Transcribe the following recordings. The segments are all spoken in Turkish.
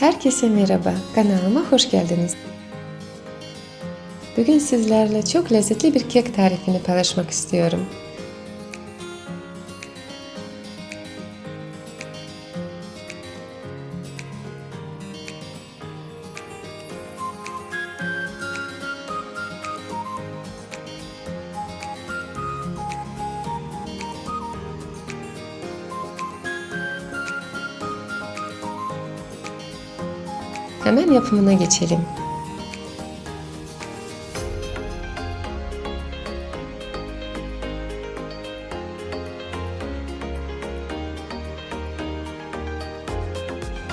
Herkese merhaba, kanalıma hoş geldiniz. Bugün sizlerle çok lezzetli bir kek tarifini paylaşmak istiyorum. Hemen yapımına geçelim.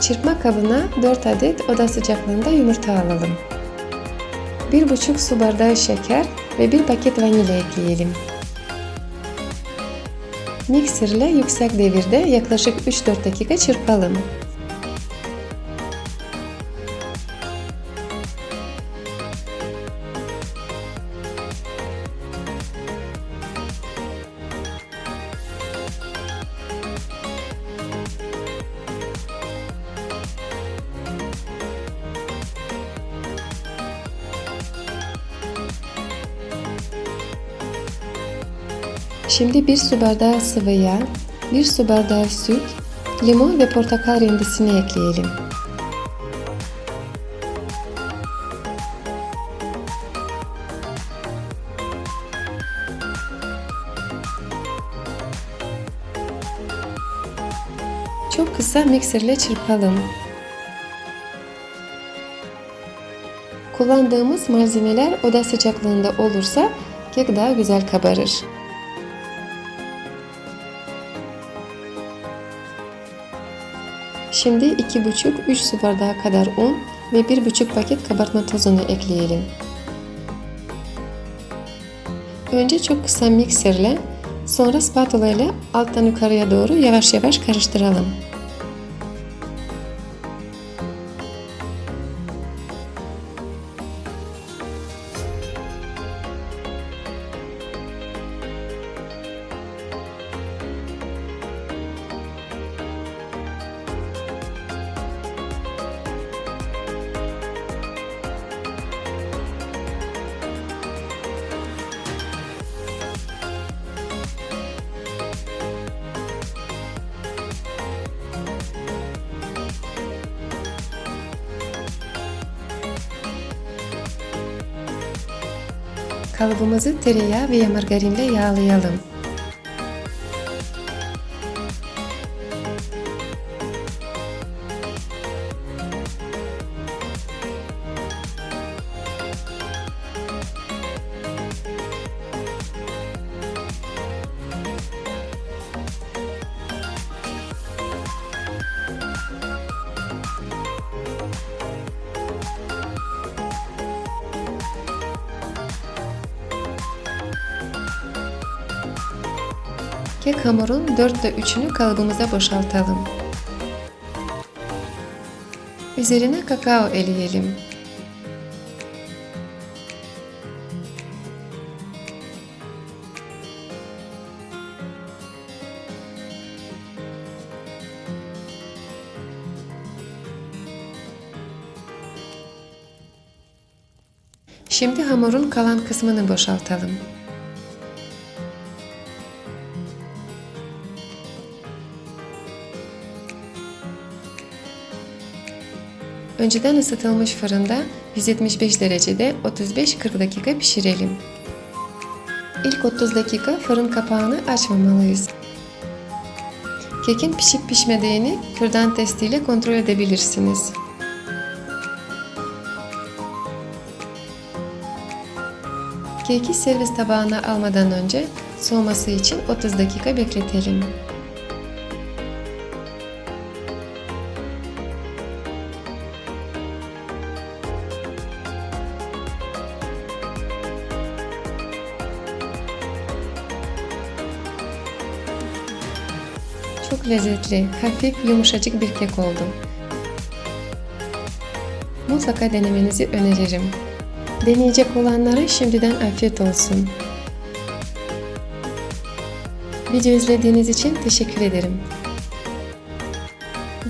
Çırpma kabına 4 adet oda sıcaklığında yumurta alalım. 1,5 su bardağı şeker ve 1 paket vanilya ekleyelim. Mikserle yüksek devirde yaklaşık 3-4 dakika çırpalım. Şimdi bir su bardağı sıvı yağ, bir su bardağı süt, limon ve portakal rendesini ekleyelim. Çok kısa mikserle çırpalım. Kullandığımız malzemeler oda sıcaklığında olursa kek daha güzel kabarır. Şimdi 2,5-3 su bardağı kadar un ve 1,5 paket kabartma tozunu ekleyelim. Önce çok kısa mikserle, sonra spatula ile alttan yukarıya doğru yavaş yavaş karıştıralım. Kalıbımızı tereyağı veya margarinle yağlayalım. Kek hamurun dörtte üçünü kalıbımıza boşaltalım. Üzerine kakao eleyelim. Şimdi hamurun kalan kısmını boşaltalım. Önceden ısıtılmış fırında 175 derecede 35-40 dakika pişirelim. İlk 30 dakika fırın kapağını açmamalıyız. Kekin pişip pişmediğini kürdan testiyle kontrol edebilirsiniz. Keki servis tabağına almadan önce soğuması için 30 dakika bekletelim. Çok lezzetli, hafif, yumuşacık bir kek oldu. Mutlaka denemenizi öneririm. Deneyecek olanlara şimdiden afiyet olsun. Video izlediğiniz için teşekkür ederim.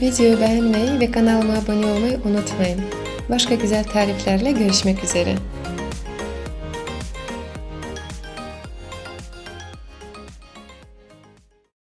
Videoyu beğenmeyi ve kanalıma abone olmayı unutmayın. Başka güzel tariflerle görüşmek üzere.